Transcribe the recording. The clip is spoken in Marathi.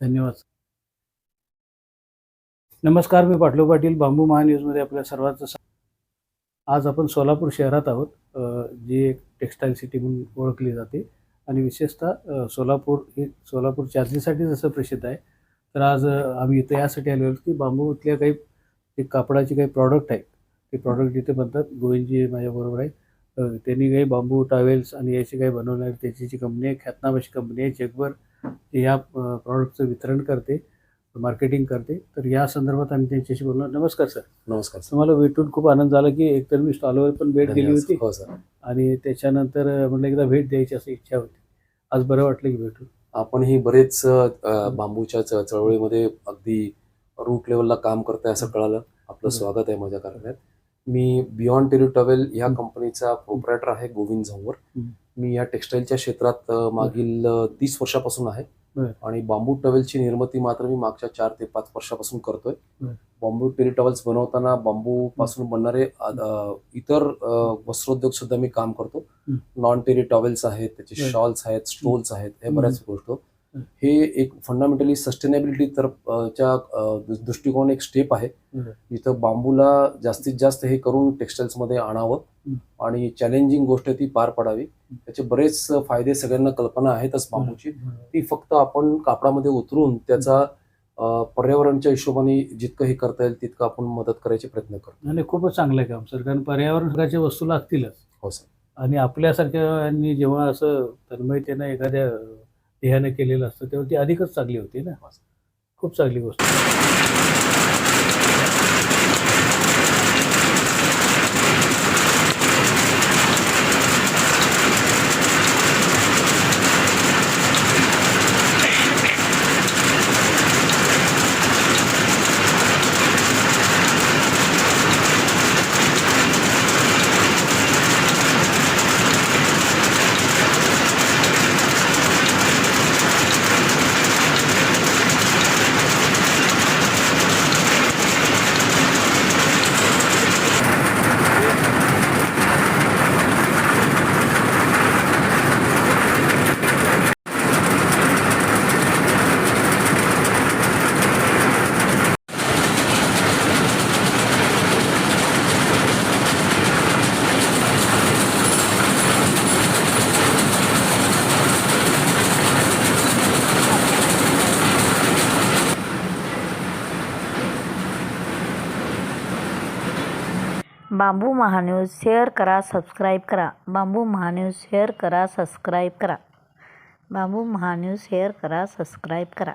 धन्यवाद. नमस्कार मी पाटलो पाटील बांबू महान्यूजमध्ये आपल्या सर्वांचं सा- आज आपण सोलापूर शहरात आहोत जी एक टेक्स्टाईल सिटी म्हणून ओळखली जाते. आणि विशेषतः सोलापूर ही सोलापूर चादरीसाठी जसं प्रसिद्ध आहे तर आज आम्ही इथं यासाठी आलो की बांबू इथल्या काही जे कापडाचे काही प्रॉडक्ट आहेत. ते प्रॉडक्ट इथे बनतात गोविंदजी माझ्याबरोबर आहे. त्यांनी काही बांबू टॉवेल्स आणि याचे काही बनवणारे त्याची जी कंपनी आहे ख्यातनाम अशी कंपनी आहे जगभर ते या प्रॉडक्टचं वितरण करते मार्केटिंग करते. तर या संदर्भात आम्ही त्यांच्याशी बोलणार. नमस्कार सर. नमस्कार सर. तुम्हाला भेटून खूप आनंद झाला की एकतर मी स्टॉलवर पण भेट दिली होती. हो सर. आणि त्याच्यानंतर म्हटलं एकदा भेट द्यायची असं इच्छा होती. आज बरं वाटलं की भेटून. आपण ही बरेच बांबूच्या चळवळीमध्ये अगदी रूट लेवलला काम करताय असं कळालं. आपलं. स्वागत आहे माझ्या कारण्यात मी बियॉन्ड टेरी टॉवेल या. कंपनीचा प्रोपरायटर आहे गोविंद झांवर. मी या टेक्सटाईलच्या क्षेत्रात मागील तीस वर्षापासून आहे. आणि बांबू टॉवेलची निर्मिती मात्र मी मागच्या चार ते पाच वर्षापासून करतोय. बांबू टेरी टॉवेल्स बनवताना बांबू पासून बनणारे इतर वस्त्रोद्योग सुद्धा मी काम करतो. नॉन टेरी टॉवेल्स आहेत त्याचे. शॉल्स आहेत स्टोल्स आहेत हं. बऱ्याच गोष्ट हं. एक फंडामेंटली सस्टेनेबिलिटी च्या दृ- दृष्टिकोन एक स्टेप आहे. इथं बांबूला जास्तीत जास्त हे करून टेक्सटाईल्समध्ये आणावं. आणि चॅलेंजिंग गोष्ट ती पार पडावी. त्याचे बरेच फायदे सगळ्यांना कल्पना आहेतच बांबूची. ती फक्त आपण कापडामध्ये उतरून त्याचा पर्यावरणच्या हिशोबाने जितकं हे करता येईल तितकं आपण मदत करायचे प्रयत्न करतो. आणि खूपच चांगलं आहे काम सर. कारण पर्यावरण प्रकारच्या वस्तू लागतीलच. हो सर. आणि आपल्यासारख्यांनी जेव्हा असं तन्मयतेनं एखाद्या ध्येयानं केलेलं असतं तेव्हा ती अधिकच चांगली होती ना? खूप चांगली गोष्ट. बांबू महान्यूज शेअर करा सबस्क्राईब करा. बांबू महान्यूज शेअर करा सबस्क्राईब करा. बांबू महान्यूज शेअर करा सबस्क्राईब करा.